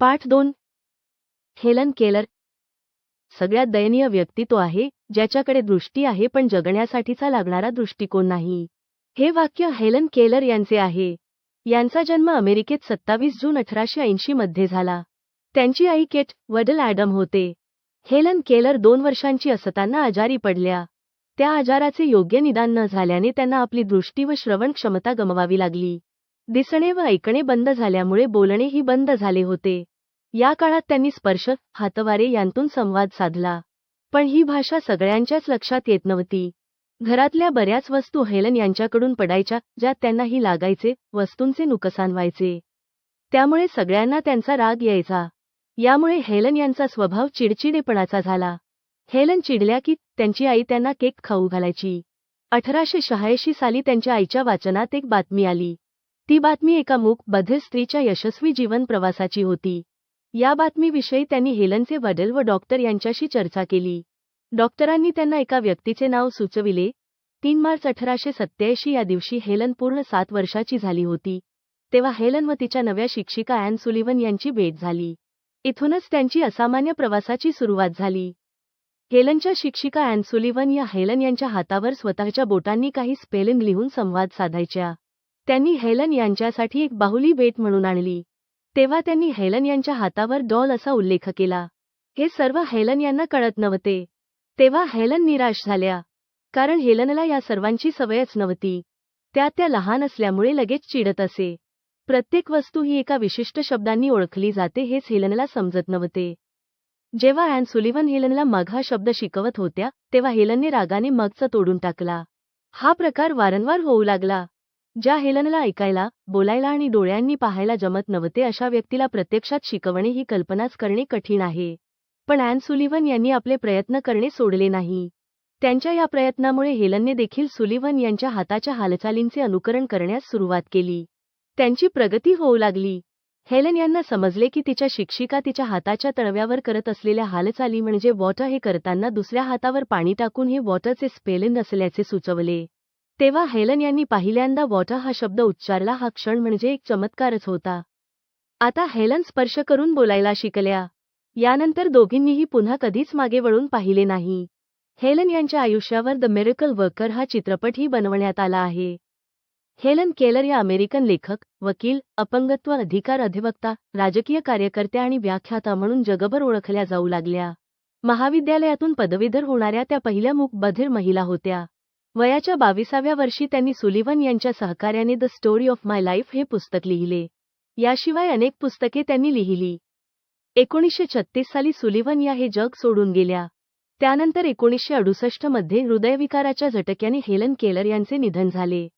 पाठ दोन. Helen Keller. सगळ्यात दयनीय व्यक्ती तो आहे ज्याच्याकडे दृष्टी आहे पण जगण्यासाठीचा लागणारा दृष्टिकोन नाही. हे वाक्य हेलन केलर यांचे आहे. यांचा जन्म अमेरिकेत सत्तावीस जून अठराशे ऐंशी मध्ये झाला. त्यांची आई केट वडल ॲडम होते. हेलन केलर दोन वर्षांची असताना आजारी पडल्या. त्या आजाराचे योग्य निदान न झाल्याने त्यांना आपली दृष्टी व श्रवण क्षमता गमवावी लागली. दिसणे व ऐकणे बंद झाल्यामुळे बोलणेही बंद झाले होते. या काळात त्यांनी स्पर्श हातवारे यांतून संवाद साधला. पण ही भाषा सगळ्यांच्याच लक्षात येत नव्हती. घरातल्या बऱ्याच वस्तू हेलन यांच्याकडून पडायच्या ज्यात त्यांनाही लागायचे वस्तूंचे नुकसान व्हायचे. त्यामुळे सगळ्यांना त्यांचा राग यायचा. यामुळे हेलन यांचा स्वभाव चिडचिडेपणाचा झाला. हेलन चिडल्या की त्यांची आई त्यांना केक खाऊ घालायची. अठराशे शहाऐंशी साली त्यांच्या आईच्या वाचनात एक बातमी आली. ती बातमी एका मूक बधिर स्त्रीच्या यशस्वी जीवन प्रवासाची होती. या बातमीविषयी त्यांनी हेलनचे वडील व डॉक्टर यांच्याशी चर्चा केली. डॉक्टरांनी त्यांना एका व्यक्तीचे नाव सुचविले. तीन मार्च अठराशे सत्याऐंशी या दिवशी हेलन पूर्ण सात वर्षाची झाली होती. तेव्हा हेलन व तिच्या नव्या शिक्षिका अॅन सुलिवन यांची भेट झाली. इथूनच त्यांची असामान्य प्रवासाची सुरुवात झाली. हेलनच्या शिक्षिका अॅन सुलिवन या हेलन यांच्या हातावर स्वतःच्या बोटांनी काही स्पेलिंग लिहून संवाद साधायच्या. त्यांनी हेलन यांच्यासाठी एक बाहुली भेट म्हणून आणली. तेव्हा त्यांनी हेलन यांच्या हातावर डॉल असा उल्लेख केला. हे सर्व हेलन यांना कळत नव्हते. तेव्हा हेलन निराश झाल्या. कारण हेलनला या सर्वांची सवयच नव्हती. त्या त्या लहान असल्यामुळे लगेच चिडत असे. प्रत्येक वस्तू ही एका विशिष्ट शब्दांनी ओळखली जाते हेच हेलनला समजत नव्हते. जेव्हा अँड सुलिवन हेलनला मग हा शब्द शिकवत होत्या तेव्हा हेलनने रागाने मगचा तोडून टाकला. हा प्रकार वारंवार होऊ लागला. ज्या हेलनला ऐकायला बोलायला आणि डोळ्यांनी पाहायला जमत नव्हते अशा व्यक्तीला प्रत्यक्षात शिकवणे ही कल्पनाच करणे कठीण आहे. पण अॅन सुलिवन यांनी आपले प्रयत्न करणे सोडले नाही. त्यांच्या या प्रयत्नामुळे हेलनने देखील सुलिवन यांच्या हाताच्या हालचालींचे अनुकरण करण्यास सुरुवात केली. त्यांची प्रगती होऊ लागली. हेलन यांना समजले की तिच्या शिक्षिका तिच्या हाताच्या तळव्यावर करत असलेल्या हालचाली म्हणजे वॉटर हे करताना दुसऱ्या हातावर पाणी टाकून हे वॉटरचे स्पेलिंग असल्याचे सुचवले. तेव्हा हेलन यांनी पहिल्यांदा वॉटर हा शब्द उच्चारला हा क्षण म्हणजे एक चमत्कारच होता. आता हेलन स्पर्श करून बोलायला शिकल्या. यानंतर दोघींनीही पुन्हा कधीच मागे वळून पाहिले नाही. हेलन यांच्या आयुष्यावर द मेरिकल वर्कर हा चित्रपटही बनवण्यात आला आहे. हेलन केलर या अमेरिकन लेखक वकील अपंगत्व अधिकार अधिवक्ता राजकीय कार्यकर्त्या आणि व्याख्याता म्हणून जगभर ओळखल्या जाऊ लागल्या. महाविद्यालयातून पदवीधर होणाऱ्या त्या पहिल्या मुख बधिर महिला होत्या. वयाच्या बावीसाव्या वर्षी त्यांनी सुलिवन यांच्या सहकार्याने the story of my life हे पुस्तक लिहिले. याशिवाय अनेक पुस्तके त्यांनी लिहिली. एकोणीसशे छत्तीस साली सुलिवन या हे जग सोडून गेल्या. त्यानंतर एकोणीसशे अडुसष्टमध्ये हृदयविकाराच्या झटक्याने हेलन केलर यांचे निधन झाले.